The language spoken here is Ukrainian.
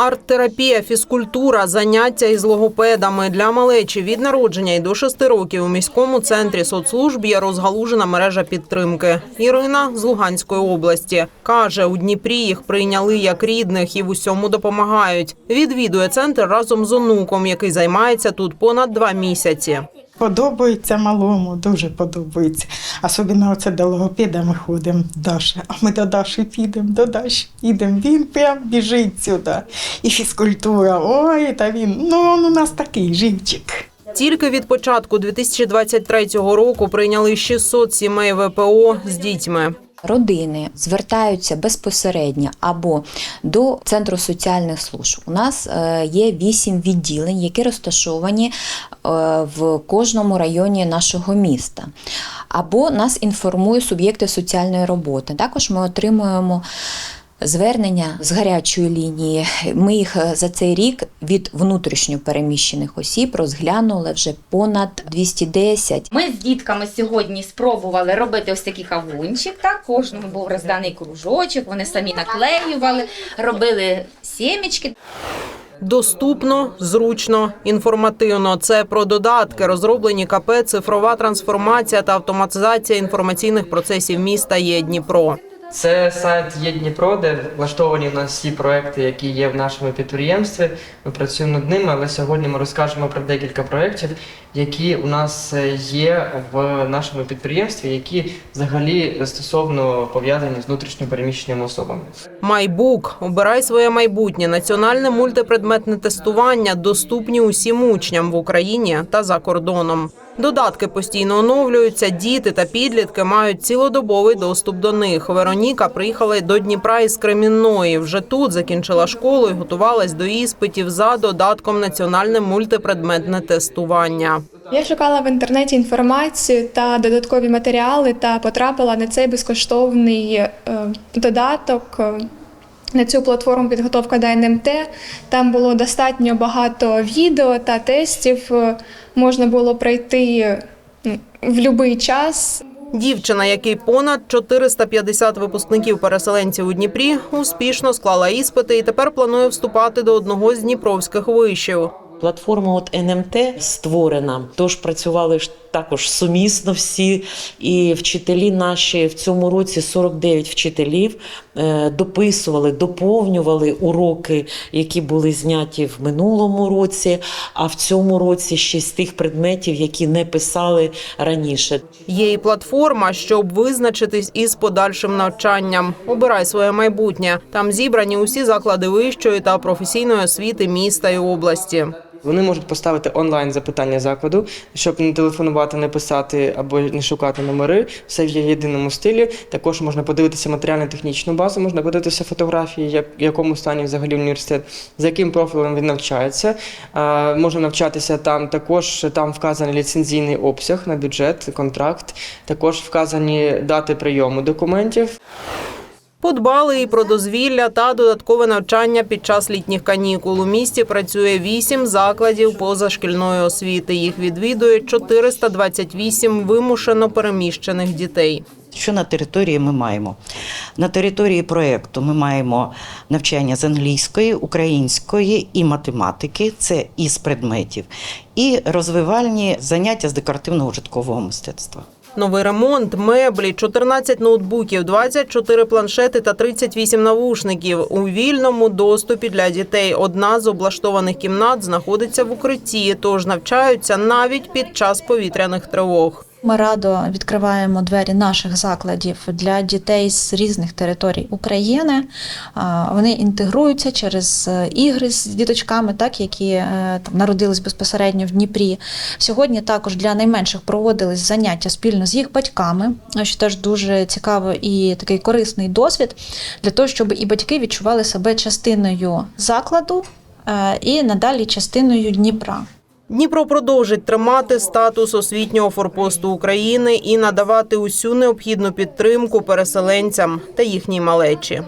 Арт-терапія, фізкультура, заняття із логопедами для малечі від народження і до 6 років у міському центрі соцслужб є розгалужена мережа підтримки. Ірина з Луганської області каже, у Дніпрі їх прийняли як рідних і в усьому допомагають. Відвідує центр разом з онуком, який займається тут понад два місяці. Подобається малому, дуже подобається. Особливо оце до логопеда ми ходимо, Даша. А ми до Даші підемо, до Даші підемо. Він прям біжить сюди. І фізкультура. Ой, та він, ну він у нас такий живчик. Тільки від початку 2023 року прийняли 600 сімей ВПО з дітьми. Родини звертаються безпосередньо або до центру соціальних служб. У нас е, є вісім відділень, які розташовані е, в кожному районі нашого міста. Або нас інформують суб'єкти соціальної роботи. Також ми отримуємо. Звернення з гарячої лінії. Ми їх е, за цей рік від внутрішньо переміщених осіб розглянули вже понад 210. Ми з дітками сьогодні спробували робити ось такий кавунчик. Так, кожному був розданий кружочок, вони самі наклеювали, робили сімечки. Доступно, зручно, інформативно. Це про додатки, розроблені КП, цифрова трансформація та автоматизація інформаційних процесів міста є Дніпро. Це сайт є Дніпро, де влаштовані в нас всі проекти, які є в нашому підприємстві. Ми працюємо над ними, але сьогодні ми розкажемо про декілька проєктів, які у нас е, є в нашому підприємстві, які взагалі стосовно пов'язані з внутрішньопереміщеними особами. Майбук обирай своє майбутнє. Національне мультипредметне тестування доступні усім учням в Україні та за кордоном. Додатки постійно оновлюються. Діти та підлітки мають цілодобовий доступ до них. Вероніка приїхала до Дніпра із Кремінної. Вже тут закінчила школу і готувалась до іспитів за додатком національне мультипредметне тестування. Я шукала в інтернеті інформацію та додаткові матеріали та потрапила на цей безкоштовний е, додаток. е, На цю платформу підготовка до НМТ. Там було достатньо багато відео та тестів. Можна було пройти ну, в будь-який час. Дівчина, який понад 450 випускників-переселенців у Дніпрі, успішно склала іспити і тепер планує вступати до одного з дніпровських вишів. Платформа от НМТ створена, тож працювали також сумісно всі. І вчителі наші в цьому році 49 вчителів е, дописували, доповнювали уроки, які були зняті в минулому році. А в цьому році ще з тих предметів, які не писали раніше. Є і платформа, щоб визначитись із подальшим навчанням. Обирай своє майбутнє. Там зібрані усі заклади вищої та професійної освіти міста і області. Вони можуть поставити онлайн запитання закладу, щоб не телефонувати, не писати або не шукати номери. Все в єдиному стилі. Також можна подивитися матеріально-технічну базу, можна подивитися фотографії, як в якому стані взагалі університет, за яким профілем він навчається. А, можна навчатися там. Також там вказаний ліцензійний обсяг на бюджет, контракт. Також вказані дати прийому документів. Подбали і про дозвілля та додаткове навчання під час літніх канікул. У місті працює вісім закладів позашкільної освіти. Їх відвідує 428 вимушено переміщених дітей. Що на території ми маємо? На території проєкту ми маємо навчання з англійської, української і математики, це із предметів, і розвивальні заняття з декоративного житкового мистецтва. Новий ремонт, меблі, 14 ноутбуків, 24 планшети та 38 навушників у вільному доступі для дітей. Одна з облаштованих кімнат знаходиться в укритті, тож навчаються навіть під час повітряних тривог. Ми радо відкриваємо двері наших закладів для дітей з різних територій України. Вони інтегруються через е, ігри з діточками, так які е, там народились безпосередньо в Дніпрі. Сьогодні також для найменших проводились заняття спільно з їх батьками, що теж дуже цікаво і такий корисний досвід для того, щоб і батьки відчували себе частиною закладу е, і надалі частиною Дніпра. Дніпро продовжить тримати статус освітнього форпосту України і надавати усю необхідну підтримку переселенцям та їхній малечі.